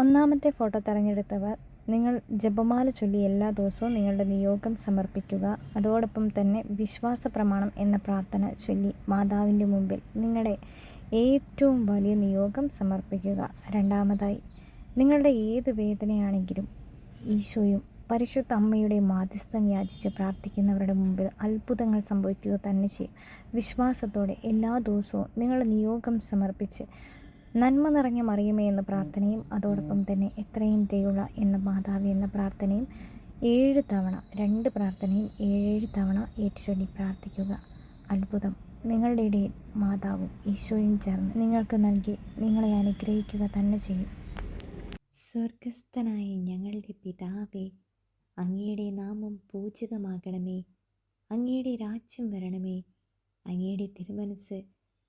ഒന്നാമത്തെ ഫോട്ടോ തെരഞ്ഞെടുത്തവർ നിങ്ങൾ ജപമാല ചൊല്ലി എല്ലാ ദിവസവും നിങ്ങളുടെ നിയോഗം സമർപ്പിക്കുക. അതോടൊപ്പം തന്നെ വിശ്വാസ പ്രമാണം എന്ന പ്രാർത്ഥന ചൊല്ലി മാതാവിന്റെ മുമ്പിൽ നിങ്ങളുടെ ഏറ്റവും വലിയ നിയോഗം സമർപ്പിക്കുക. രണ്ടാമതായി നിങ്ങളുടെ ഏത് വേദനയാണെങ്കിലും ഈശോയും പരിശുദ്ധ അമ്മയുടെ മാധ്യസ്ഥം യാചിച്ച് പ്രാർത്ഥിക്കുന്നവരുടെ മുമ്പിൽ അത്ഭുതങ്ങൾ സംഭവിക്കുക തന്നെ ചെയ്യും. വിശ്വാസത്തോടെ എല്ലാ ദിവസവും നിങ്ങളുടെ നിയോഗം സമർപ്പിച്ച് നന്മ നിറഞ്ഞ മറിയമേ എന്ന പ്രാർത്ഥനയും അതോടൊപ്പം തന്നെ എത്രയും ദയുള്ള എന്ന മാതാവ് എന്ന പ്രാർത്ഥനയും ഏഴ് തവണ രണ്ട് പ്രാർത്ഥനയും ഏഴേഴ് തവണ ഏറ്റുചൊല്ലി പ്രാർത്ഥിക്കുക. അത്ഭുതം. നിങ്ങളുടെ ഇടയിൽ മാതാവും ഈശോയും ചേർന്ന് നിങ്ങൾക്ക് നൽകി നിങ്ങളെ അനുഗ്രഹിക്കുക തന്നെ ചെയ്യും. സ്വർഗസ്ഥനായ ഞങ്ങളുടെ പിതാവേ അങ്ങയുടെ നാമം പൂജിതമാകണമേ. അങ്ങയുടെ രാജ്യം വരണമേ. അങ്ങയുടെ തിരുമനസ്